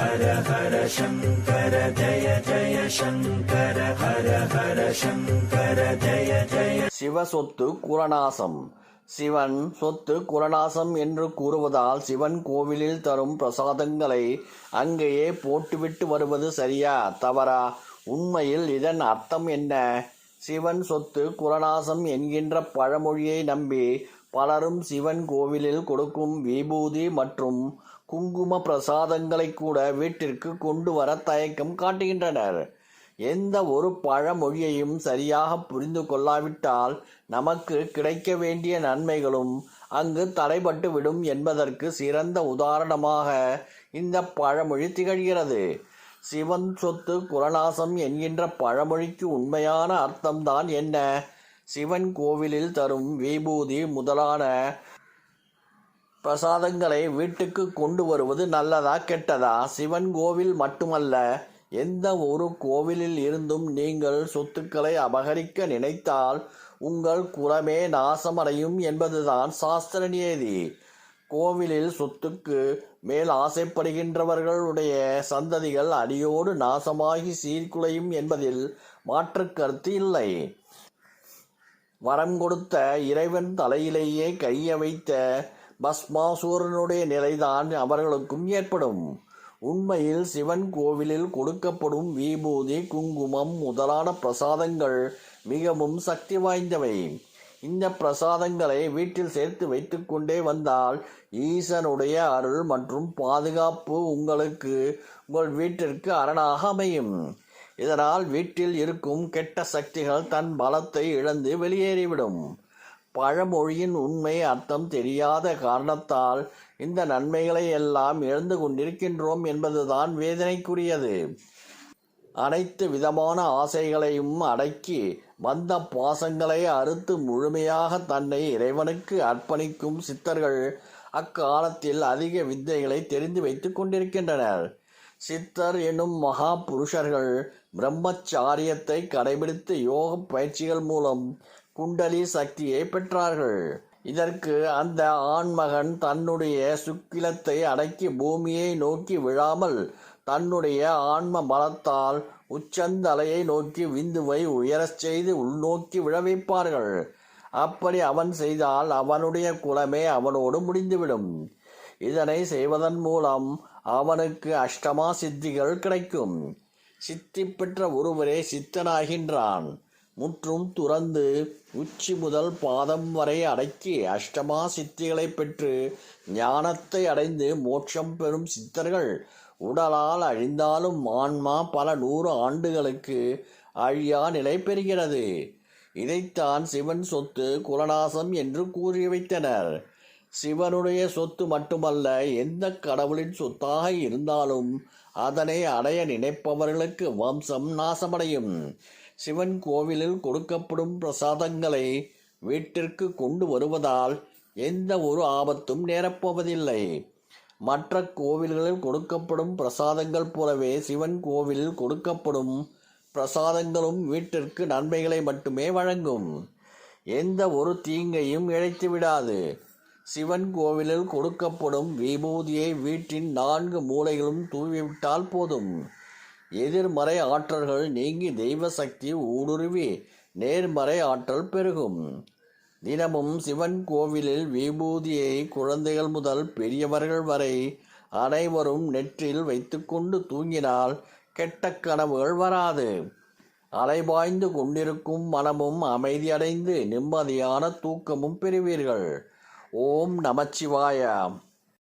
ஹர ஹர சங்கர ஜய ஜய சங்கர ஹர ஹர சங்கர ஜய ஜய சிவசொத்து குரணாசம் சிவன் சொத்து குரணாசம் என்று கூறுவதால் சிவன் கோவிலில் தரும் பிரசாதங்களை அங்கேயே போட்டுவிட்டு வருவது சரியா தவறா? உண்மையில் இதன் அர்த்தம் என்ன? சிவன் சொத்து குரணாசம் என்கின்ற பழமொழியை நம்பி பலரும் சிவன் கோவிலில் கொடுக்கும் விபூதி மற்றும் குங்கும பிரசாதங்களை கூட வீட்டிற்கு கொண்டு வர தயக்கம் காட்டுகின்றனர். எந்த ஒரு பழமொழியையும் சரியாக புரிந்து கொள்ளாவிட்டால் நமக்கு கிடைக்க வேண்டிய நன்மைகளும் அங்கு தடைபட்டு விடும் என்பதற்கு சிறந்த உதாரணமாக இந்த பழமொழி திகழ்கிறது. சிவன் சொத்து குலநாசம் என்கின்ற பழமொழிக்கு உண்மையான அர்த்தம்தான் என்ன? சிவன் கோவிலில் தரும் விபூதி முதலான பிரசாதங்களை வீட்டுக்கு கொண்டு வருவது நல்லதா கெட்டதா? சிவன் கோவில் மட்டுமல்ல எந்த ஒரு கோவிலில் இருந்தும் நீங்கள் சொத்துக்களை அபகரிக்க நினைத்தால் உங்கள் குலமே நாசமடையும் என்பதுதான் சாஸ்திர நியதி. கோவிலில் சொத்துக்கு மேல் ஆசைப்படுகின்றவர்களுடைய சந்ததிகள் அடியோடு நாசமாகி சீர்குலையும் என்பதில் மாற்று கருத்து இல்லை. வரம் கொடுத்த இறைவன் தலையிலேயே கைய வைத்த பஸ்மாசூரனுடைய நிலைதான் அவர்களுக்கும் ஏற்படும். உண்மையில் சிவன் கோவிலில் கொடுக்கப்படும் விபூதி குங்குமம் முதலான பிரசாதங்கள் மிகவும் சக்தி வாய்ந்தவை. இந்த பிரசாதங்களை வீட்டில் சேர்த்து வைத்துக்கொண்டே வந்தால் ஈசனுடைய அருள் மற்றும் பாதுகாப்பு உங்களுக்கு உங்கள் வீட்டிற்கு அரணாக அமையும். இதனால் வீட்டில் இருக்கும் கெட்ட சக்திகள் தன் பலத்தை இழந்து வெளியேறிவிடும். பழமொழியின் உண்மை அர்த்தம் தெரியாத காரணத்தால் இந்த நன்மைகளை எல்லாம் இழந்து கொண்டிருக்கின்றோம் என்பதுதான் வேதனைக்குரியது. அனைத்து விதமான ஆசைகளையும் அடக்கி வந்த பாசங்களை அறுத்து முழுமையாக தன்னை இறைவனுக்கு அர்ப்பணிக்கும் சித்தர்கள் அக்காலத்தில் அதிக வித்தைகளை தெரிந்து வைத்துக் கொண்டிருக்கின்றனர். சித்தர் எனும் மகா புருஷர்கள் பிரம்மச்சாரியத்தை கடைபிடித்து யோக பயிற்சிகள் மூலம் குண்டலி சக்தியை பெற்றார்கள். இதற்கு அந்த ஆண்மகன் தன்னுடைய சுக்கிலத்தை அடக்கி பூமியை நோக்கி விழாமல் தன்னுடைய ஆன்ம பலத்தால் உச்சந்தலையை நோக்கி விந்துவை உயரச் செய்து உள்நோக்கி விழ வைப்பார்கள் அப்படி அவன் செய்தால் அவனுடைய குலமே அவனோடு முடிந்துவிடும். இதனை செய்வதன் மூலம் அவனுக்கு அஷ்டமா சித்திகள் கிடைக்கும். சித்தி பெற்ற ஒருவரே சித்தனாகின்றான். முற்றும் துறந்து உச்சி முதல் பாதம் வரை அடக்கி அஷ்டமா சித்திகளை பெற்று ஞானத்தை அடைந்து மோட்சம் பெறும் சித்தர்கள். உடலால் அழிந்தாலும் ஆன்மா பல நூறு ஆண்டுகளுக்கு அழியா நிலை பெறுகிறது. இதைத்தான் சிவன் சொத்து குலநாசம் என்று கூறி வைத்தனர். சிவனுடைய சொத்து மட்டுமல்ல எந்த கடவுளின் சொத்தாக இருந்தாலும் அதனை அடைய நினைப்பவர்களுக்கு வம்சம் நாசமடையும். சிவன் கோவிலில் கொடுக்கப்படும் பிரசாதங்களை வீட்டிற்கு கொண்டு வருவதால் எந்த ஒரு ஆபத்தும் நேரப்போவதில்லை. மற்ற கோவில்களில் கொடுக்கப்படும் பிரசாதங்கள் போலவே சிவன் கோவிலில் கொடுக்கப்படும் பிரசாதங்களும் வீட்டிற்கு நன்மைகளை மட்டுமே வழங்கும். எந்த ஒரு தீங்கையும் இழைத்து விடாது. சிவன் கோவிலில் கொடுக்கப்படும் விபூதியை வீட்டின் நான்கு மூலைகளும் தூவிவிட்டால் போதும். எதிர்மறை ஆற்றல்கள் நீங்கி தெய்வ சக்தி ஊடுருவி நேர்மறை ஆற்றல் பெருகும். தினமும் சிவன் கோவிலில் விபூதியை குழந்தைகள் முதல் பெரியவர்கள் வரை அனைவரும் நெற்றில் வைத்துக்கொண்டு தூங்கினால் கெட்ட கனவுகள் வராது. அலைபாய்ந்து கொண்டிருக்கும் மனமும் அமைதியடைந்து நிம்மதியான தூக்கமும் பெறுவீர்கள். ஓம் நமச்சிவாயா.